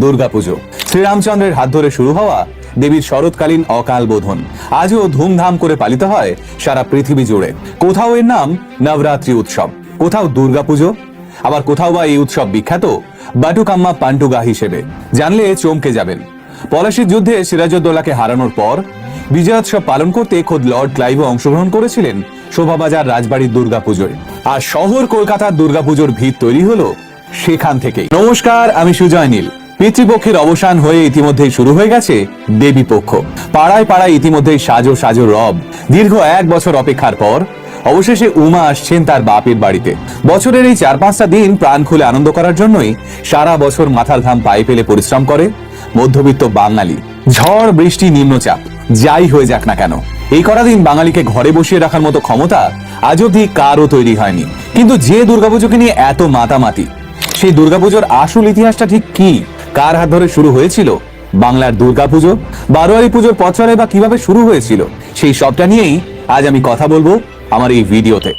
দুর্গাপুজো। শ্রীরামচন্দ্রের হাত ধরে শুরু হওয়া দেবীর শরৎকালীন অকাল বোধন। আজও ধুমধাম করে পালিত হয় সারা পৃথিবী জুড়ে। কোথাও এর নাম নবরাত্রি উৎসব, কোথাও দুর্গাপুজো, আবার কোথাও বা এই উৎসব বিখ্যাত বাটুকাম্মা পান্টুগা হিসেবে। জানলে চমকে যাবেন। পলাশির যুদ্ধে সিরাজউদ্দৌলাকে হারানোর পর বিজয়োৎসব পালন করতে খোদ লর্ড ক্লাইভও অংশগ্রহণ করেছিলেন শোভাবাজার রাজবাড়ির দুর্গাপুজোয়। আর শহর কলকাতার দুর্গাপুজোর ভিত তৈরি হলো সেখান থেকেই। নমস্কার, আমি সুজয় নীল। পিতৃপক্ষের অবসান হয়ে ইতিমধ্যেই শুরু হয়ে গেছে দেবী পক্ষ। পাড়ায় পাড়ায় ইতিমধ্যেই সাজো সাজো রব। দীর্ঘ এক বছর অপেক্ষার পর অবশেষে উমা আসছেন তার বাপের বাড়িতে। বছরের এই চার পাঁচটা দিন প্রাণ খুলে আনন্দ করার জন্যই সারা বছর মাথার ঘাম পায়ে ফেলে পরিশ্রম করে মধ্যবিত্ত বাঙালি। ঝড়, বৃষ্টি, নিম্নচাপ, যাই হয়ে যাক না কেন। এই কটা দিন বাঙালিকে ঘরে বসিয়ে রাখার মতো ক্ষমতা আজ অব্দি কারও তৈরি হয়নি। কিন্তু যে দুর্গাপুজোকে নিয়ে এত মাতামাতি, সেই দুর্গাপুজোর আসল ইতিহাসটা ঠিক কি? কার হাত ধরে শুরু হয়েছিল? বাংলার দুর্গাপুজো, বারোয়ারি পুজোর পথ বা কীভাবে শুরু হয়েছিল? সেই সবটা নিয়েই আজ আমি কথা বলব আমার এই ভিডিওতে।